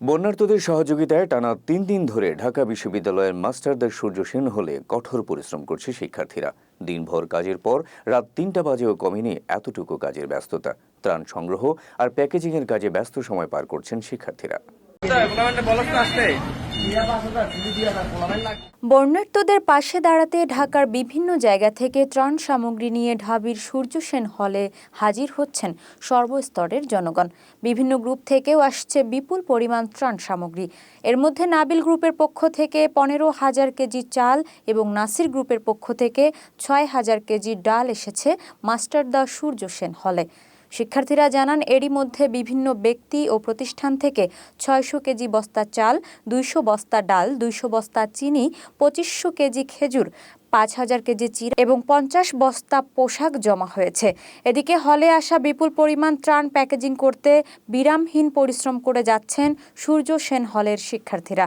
বন্যার্তদের সহযোগিতায় টানা তিন দিন ধরে ঢাকা বিশ্ববিদ্যালয়ের মাস্টারদের সূর্য সেন হলে কঠোর পরিশ্রম করছে শিক্ষার্থীরা। দিনভর কাজের পর রাত তিনটা বাজেও কমেনি এতটুকু কাজের ব্যস্ততা। ত্রাণ সংগ্রহ আর প্যাকেজিংয়ের কাজে ব্যস্ত সময় পার করছেন শিক্ষার্থীরা। বন্যার্তদের পাশে দাঁড়াতে ঢাকার বিভিন্ন জায়গা থেকে ত্রাণ সামগ্রী নিয়ে ঢাবির সূর্য সেন হলে হাজির হচ্ছেন সর্বস্তরের জনগণ। বিভিন্ন গ্রুপ থেকেও আসছে বিপুল পরিমাণ ত্রাণ সামগ্রী। এর মধ্যে নাবিল গ্রুপের পক্ষ থেকে পনেরো হাজার কেজি চাল এবং নাসির গ্রুপের পক্ষ থেকে ছয় হাজার কেজি ডাল এসেছে মাস্টারদা সূর্য সেন হলে। শিক্ষার্থীরা জানান, এরই মধ্যে বিভিন্ন ব্যক্তি ও প্রতিষ্ঠান থেকে ছয়শো কেজি বস্তা চাল, দুইশো বস্তা ডাল, দুইশো বস্তা চিনি, পঁচিশশো কেজি খেজুর, পাঁচ হাজার কেজি চির এবং পঞ্চাশ বস্তা পোশাক জমা হয়েছে। এদিকে হলে আসা বিপুল পরিমাণ ত্রাণ প্যাকেজিং করতে বিরামহীন পরিশ্রম করে যাচ্ছেন সূর্য সেন হলের শিক্ষার্থীরা।